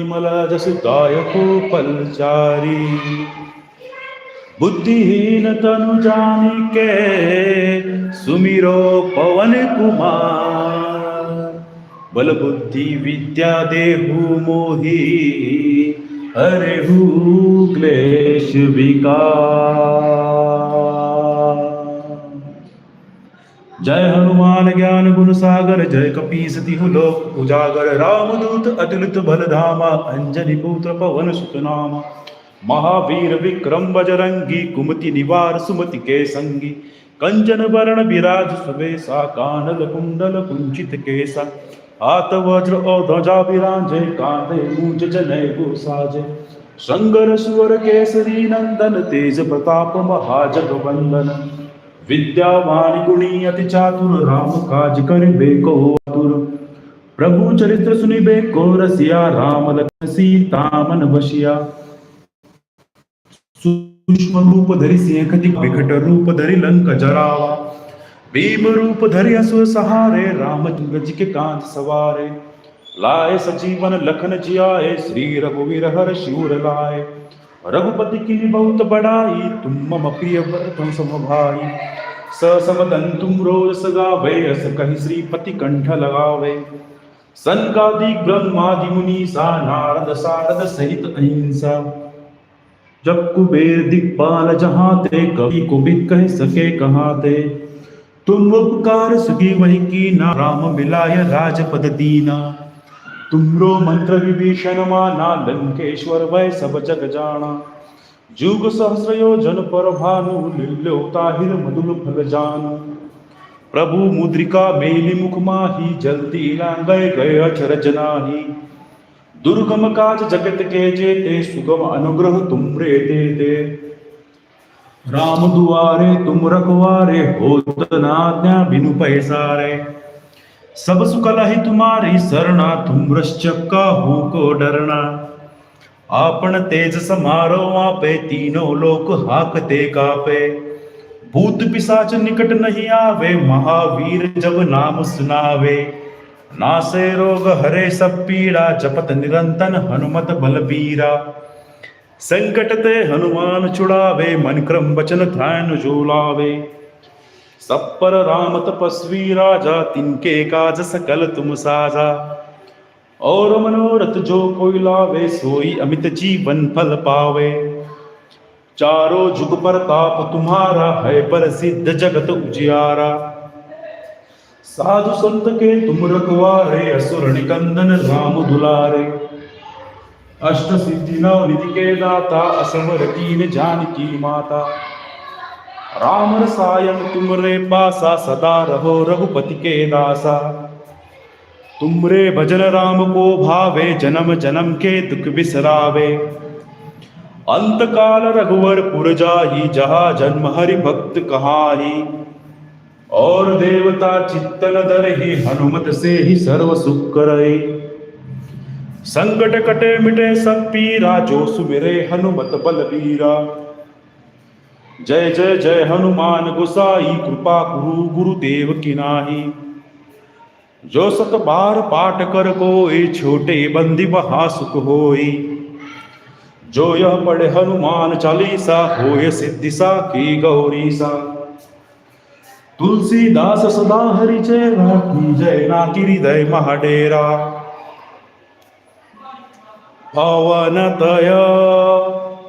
मला जस दायको पलचारी। बुद्धिहीन तनु जानिके सुमिरो पवन कुमार। बल बुद्धि विद्या देहु मोही हरे हु क्लेश विकार। जय हनुमान ज्ञान गुण सागर, जय कपीस तिहु लोक उजागर। रामदूत अतुलित बल धामा अंजनी पुत्र पवन सुतनामा। महावीर विक्रम बजरंगी, कुमति निवार सुमति के संगी कंचन वरण विराज सुबेसा कानल कुंडल कुंचित केसा। हाथ वज्र और ध्वजा विराजे, कांधे मूंज जनै साजे शंकर सुवर केसरी नंदन, तेज प्रताप महाजगवंदन। विद्यावान अति चातुर राम काज करिबे को आतुर प्रभु चरित्र सुनिबे को रसिया, राम लखन, सीता, मन बसिया। सूक्ष्म रूप धरि सिंह विकट रूप धरि लंक जरावा। भीम रूप धरि सहारे रामचंद्र जी के सवारे। लाए लखन जियाए, श्री रघुवीर हर लाए। रघुपति की बहुत बड़ाई तुम मम प्रिय सम भाई स समदन तुम रोज अस कंठ ब्रह्मादि मुनि सा नारद सारद सहित अहिंसा। जब कुबेर दिक्पाल जहाँ ते कवि कुबित कह सके ते तुम उपकार सुगी वही की ना राम मिलाय राजपद दीना। तुमरो मंत्र विभीषण माना, लंकेश्वर वै सब जग जाना। जुग सहस्र योजन पर भानु लिल्यो ताहिर मधुर फल जानु प्रभु मुद्रिका मेली मुख माही जल्दी लांगय गय अचर जनाही। दुर्गम काज जगत के जेते, सुगम अनुग्रह तुमरे दे दे राम दुआरे तुम रखवारे, होत न आज्ञा बिनु पैसारे। सब सुकल ही तुम्हारी सरना तुम रश्चक्का हो को डरना। आपन तेज समारो आपे तीनों लोक हाकते कापे। भूत पिशाच निकट नहीं आवे, महावीर जब नाम सुनावे। नासे रोग हरे, सब पीड़ा, जपत निरंतन हनुमत बलबीरा। संकट ते हनुमान छुड़ावे, मन क्रम वचन ध्यान जो लावे सब पर राम तपस्वी राजा, तिनके काज सकल तुम साजा। और मनोरथ जो कोई लावे, सोई अमित जीवन फल पावे। चारों जुग पर ताप तुम्हारा है, पर सिद्ध जगत उजियारा। साधु संत के तुम रखवारे, असुर निकंदन राम दुलारे। अष्ट सिद्धि नव निधि के दाता, असमर कीन जानकी माता। राम रसायन तुम रे पासा, सदा रहो रघुपति के दासा। तुम रे भजन राम को भावे, जन्म जन्म के दुख बिसरावे। अंत काल रघुवर पुर जाही जहा जन्म हरि भक्त कहाही। और देवता चित्तन दर ही हनुमत से ही सर्व सुख करे संकट कटे मिटे सब पीरा, जो सुमिरे हनुमत बलबीरा जय जय जय हनुमान गुसाई, कृपा गुरु गुरुदेव की नाही। जो सत बार पाठ कर कोई छोटे बंदी वहा सुख होई। जो यह पढ़े हनुमान चालीसा, होय सिद्धिसा की गौरी सा तुलसीदास सदा हरि जय की जय ना हृदय महाडेरा। पवनतय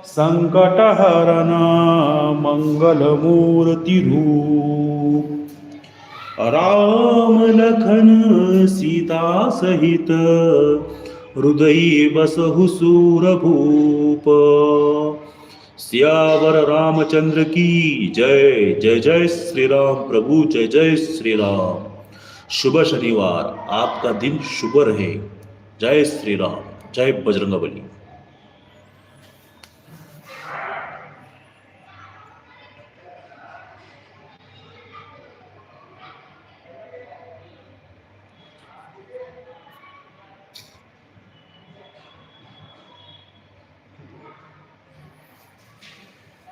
संकटहरण मंगलमूर्ति रूप। राम लखन सीता सहित, हृदय बसहु सूरभूप सियावर रामचंद्र की जय जय जय श्री राम प्रभु, जय जय श्री राम शुभ शनिवार, आपका दिन शुभ रहे। जय श्री राम जय बजरंगबली।